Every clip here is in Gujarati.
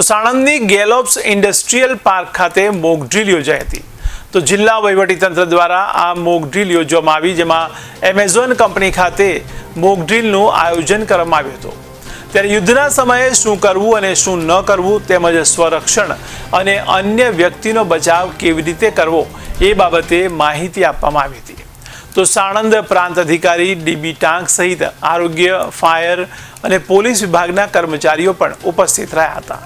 તો સાણંદની ગેલોપ્સ ઇન્ડસ્ટ્રીયલ પાર્ક ખાતે મોક ડ્રીલ યોજાઈ હતી. તો જિલ્લા વહીવટીતંત્ર દ્વારા આ મોક ડ્રીલ યોજવામાં આવી, જેમાં એમેઝોન કંપની ખાતે મોક ડ્રીલનું આયોજન કરવામાં આવ્યું હતું. ત્યારે યુદ્ધના સમયે શું કરવું અને શું ન કરવું તેમજ સ્વરક્ષણ અને અન્ય વ્યક્તિનો બચાવ કેવી રીતે કરવો એ બાબતે માહિતી આપવામાં આવી હતી. તો સાણંદ પ્રાંત અધિકારી ડીબી ટાંક સહિત આરોગ્ય, ફાયર અને પોલીસ વિભાગના કર્મચારીઓ પણ ઉપસ્થિત રહ્યા હતા.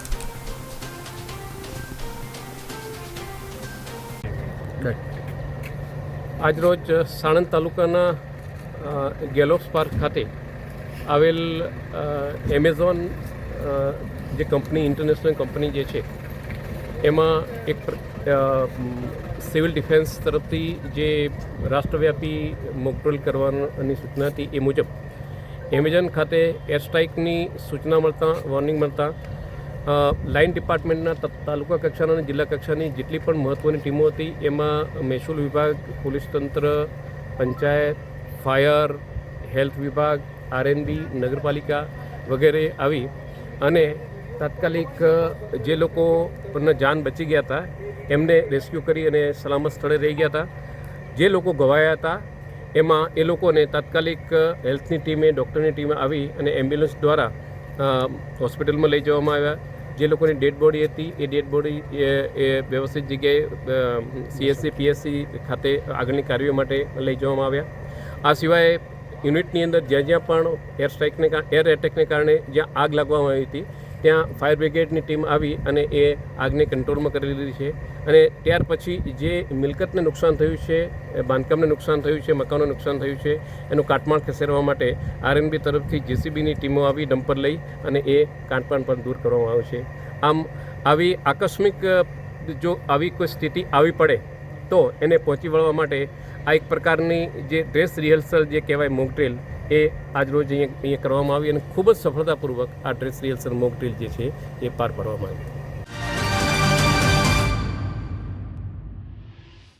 આજરોજ સાણંદ તાલુકાના ગેલોક્સ પાર્ક ખાતે આવેલ એમેઝોન જે કંપની ઇન્ટરનેશનલ કંપની જે છે, એમાં એક સિવિલ ડિફેન્સ તરફથી જે રાષ્ટ્રવ્યાપી મોકડ્રીલ કરવાની સૂચના હતી એ મુજબ એમેઝોન ખાતે એર સ્ટ્રાઇકની સૂચના મળતા વોર્નિંગ મળતા લાઇન ડિપાર્ટમેન્ટના તાલુકા કક્ષાના અને જિલ્લા કક્ષાની જેટલી પણ મહત્ત્વની ટીમો હતી, એમાં મહેસૂલ વિભાગ, પોલીસ તંત્ર, પંચાયત, ફાયર, હેલ્થ વિભાગ આરએનબી નગરપાલિકા વગેરે આવી અને તાત્કાલિક જે લોકોના જાન બચી ગયા હતા, એમને રેસ્ક્યુ કરી અને સલામત સ્થળે રહી ગયા હતા. જે લોકો ઘવાયા હતા, એમાં એ લોકોને તાત્કાલિક હેલ્થની ટીમે, ડૉક્ટરની ટીમે આવી અને એમ્બ્યુલન્સ દ્વારા હોસ્પિટલમાં લઈ જવામાં આવ્યા. જે લોકોની ડેડ બોડી હતી, એ ડેડ બોડી એ વ્યવસ્થિત જગ્યાએ સીએસસી પીએસસી ખાતે આગળની કાર્યો માટે લઈ જવામાં આવ્યા. આ સિવાય યુનિટની અંદર જ્યાં જ્યાં પણ એર સ્ટ્રાઇકને એર એટેકને કારણે જ્યાં આગ લાગવામાં આવી હતી ત્યાં ફાયર બ્રિગેડની ટીમ આવી અને એ આગને કંટ્રોલમાં કરી લીધી છે. અને ત્યાર પછી જે મિલકતને નુકસાન થયું છે બાંધકામને નુકસાન થયું છે, મકાનને નુકસાન થયું છે, એનું કાટમાળ ખસેડવા માટે આરએનબી તરફથી જેસીબીની ટીમો આવી ડમ્પર લઈ અને એ કાટમાળ પણ દૂર કરવામાં આવે છે. આમ, આવી આકસ્મિક, જો આવી કોઈ સ્થિતિ આવી પડે, તો એને પહોંચી વળવા માટે આ એક પ્રકારની જે ડ્રેસ રિહર્સલ જે કહેવાય મોક એ આજરોજ અહીંયા અહીંયા કરવામાં આવી અને ખૂબ જ સફળતાપૂર્વક આ ડ્રેસ રિહર્સલ મોક ડ્રીલ જે છે એ પાર પાડવામાં આવી.